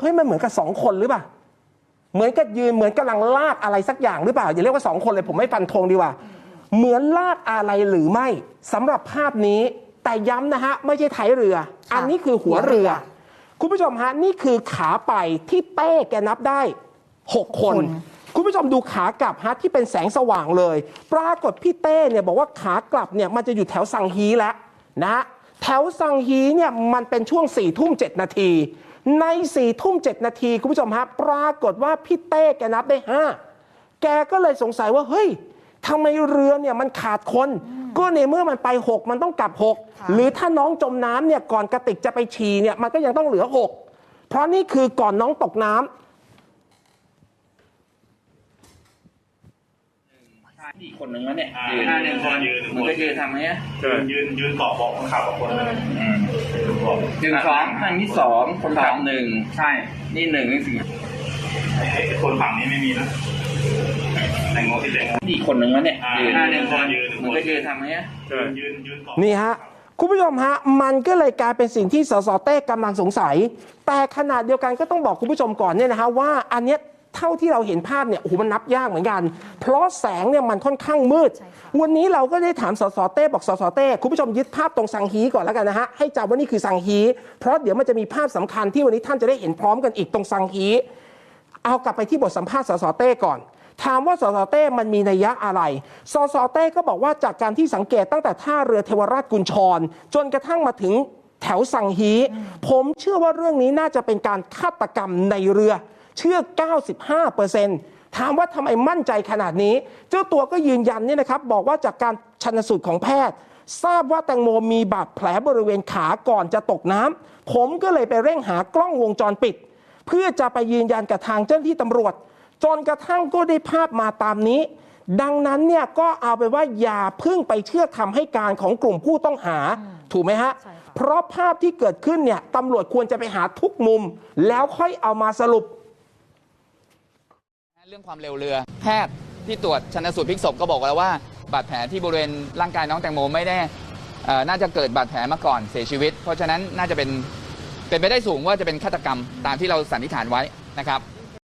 เฮ้ยมันเหมือนกับสองคนหรือเปล่าเหมือนกับยืนเหมือนกำลังลากอะไรสักอย่างหรือเปล่าอย่าเรียกว่าสองคนเลยผมไม่ฟันธงดีกว่า เหมือนลากอะไรหรือไม่สำหรับภาพนี้แต่ย้ำนะฮะไม่ใช่ท้ายเรือ อันนี้คือหัวเรือ คุณผู้ชมฮะนี่คือขาไปที่เต้แกนับได้6คนคน คุณผู้ชมดูขากลับฮะที่เป็นแสงสว่างเลย ปรากฏพี่เต้เนี่ยบอกว่าขากลับเนี่ยมันจะอยู่แถวสังฮีแล้วนะฮะแถวสังฮีเนี่ยมันเป็นช่วง4ี่ทุ่มเนาที ใน4ี่ทุ่มเนาที คุณผู้ชมฮะปรากฏว่าพี่เต้แกนับได้ 5 แกก็เลยสงสัยว่าเฮ้ยทำไมเรือเนี่ยมันขาดคน ก็ในเมื่อมันไป 6 มันต้องกลับค่ะ6หรือถ้าน้องจมน้ำเนี่ยก่อนกระติกจะไปฉี่เนี่ยมันก็ยังต้องเหลือ 6 เพราะนี่คือก่อนน้องตกน้ำ อีกคนหนึ่งแล้วเนี่ยอ่ายืนหน้าหนึ่งคนยืนมึงก็ยืนทำไงอะยืนยืนยืนเกาะเบอกคนขับกับคนเลยอืมยืนเกาะหนึ่งสองครั้งที่สองคนขับหนึ่งใช่ นี่หนึ่งนี่สี่ไอ้ไอ้คนฝั่งนี้ไม่มีนะแตงโมที่แตงโมอีกคนหนึ่งแล้วเนี่ยอ่ายืนหน้าหนึ่งคนยืนมึงก็ยืนทำไงอะยืนยืนยืนเกาะนี่ฮะคุณผู้ชมฮะ มันก็เลยกลายเป็นสิ่งที่สสเต้กำลังสงสัย แต่ขนาดเดียวกันก็ต้องบอกคุณผู้ชมก่อนเนี่ยนะฮะว่าอันเนี้ยเท่าที่เราเห็นภาพเนี่ยโอ้โหมันนับยากเหมือนกัน เพราะแสงเนี่ยมันค่อนข้างมืดใช่ค่ะวันนี้เราก็ได้ถามสสเต้บอกสสเต้คุณผู้ชมยึดภาพตรงสังฮีก่อนแล้วกันนะฮะให้จำว่านี่คือสังฮีเพราะเดี๋ยวมันจะมีภาพสำคัญที่วันนี้ท่านจะได้เห็นพร้อมกันอีกตรงสังฮีเอากลับไปที่บทสัมภาษณ์สสเต้ก่อนถามว่าสสเต้มันมีนัยยะอะไร สสเต้ก็บอกว่าจากการที่สังเกตตั้งแต่ท่าเรือเทวราชกุญชร จนกระทั่งมาถึงแถวสังฮี ผมเชื่อว่าเรื่องนี้น่าจะเป็นการฆาตกรรมในเรือ เชื่อ 95%ถามว่าทำไมมั่นใจขนาดนี้ เจ้าตัวก็ยืนยันเนี่ยนะครับบอกว่าจากการชันสูตรของแพทย์ ทราบว่าแตงโมมีบาดแผลบริเวณขาก่อนจะตกน้ำผมก็เลยไปเร่งหากล้องวงจรปิด เพื่อจะไปยืนยันกับทางเจ้าหน้าที่ตำรวจ จนกระทั่งก็ได้ภาพมาตามนี้ ดังนั้นเนี่ยก็เอาไปนว่าอย่าเพึ่งไปเชื่อคำให้การของกลุ่มผู้ต้องหาถูกไหมฮะ ใช่ค่ะ เพราะภาพที่เกิดขึ้นเนี่ยตำรวจควรจะไปหาทุกมุม แล้วค่อยเอามาสรุปเรื่องความเร็วเรือ แพทย์ที่ตรวจชันสูตรพลิกศพก็บอกแล้วว่า บาดแผลที่บริเวณร่างกายน้องแตงโมไม่ได้เอ่อน่าจะเกิดบาดแผลมาก่อนเสียชีวิต เพราะฉะนั้นน่าจะเป็นเป็นไปได้สูงว่าจะเป็นฆาตกรรมตามที่เราสันนิษฐานไว้นะครับ